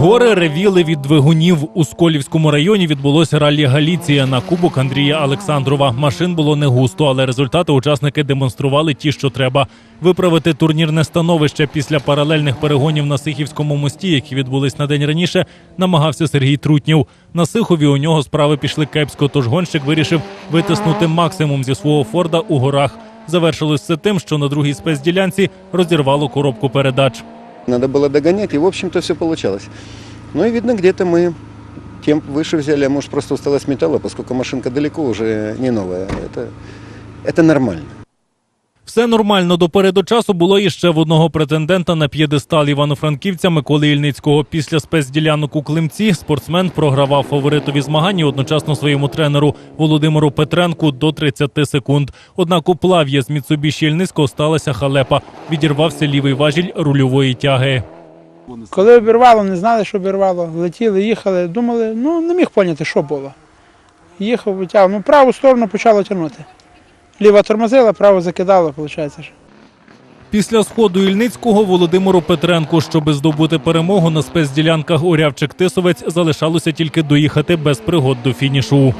Гори ревіли від двигунів. У Сколівському районі відбулося раллі Галіція на кубок Андрія Олександрова. Машин було не густо, але результати учасники демонстрували ті, що треба. Виправити турнірне становище після паралельних перегонів на Сихівському мості, які відбулись на день раніше, намагався Сергій Трутнів. На Сихові у нього справи пішли кепсько, тож гонщик вирішив витиснути максимум зі свого Форда у горах. Завершилось все тим, що на другій спецділянці розірвало коробку передач. Надо было догонять, и, в общем-то, все получалось. Ну и, видно, где-то мы темп выше взяли, а может, просто усталость металла, поскольку машинка далеко уже не новая. Это, это нормально. Все нормально. До передочасу було іще в одного претендента на п'єдестал івано-франківця Миколи Ільницького. Після спецділянок у Климці спортсмен програвав фаворитові змагання одночасно своєму тренеру Володимиру Петренку до 30 секунд. Однак у плав'я з Міцубіші Ільницького сталася халепа. Відірвався лівий важіль рульової тяги. Коли обірвало, не знали, що обірвало. Летіли, їхали, думали, ну не міг поняти, що було. Їхав, витягав. Ну, праву сторону почало тягнути. Ліва тормозила, право закидало, виходить. Після сходу Ільницького Володимиру Петренку, щоби здобути перемогу на спецділянках Орявчик Тисовець, залишалося тільки доїхати без пригод до фінішу.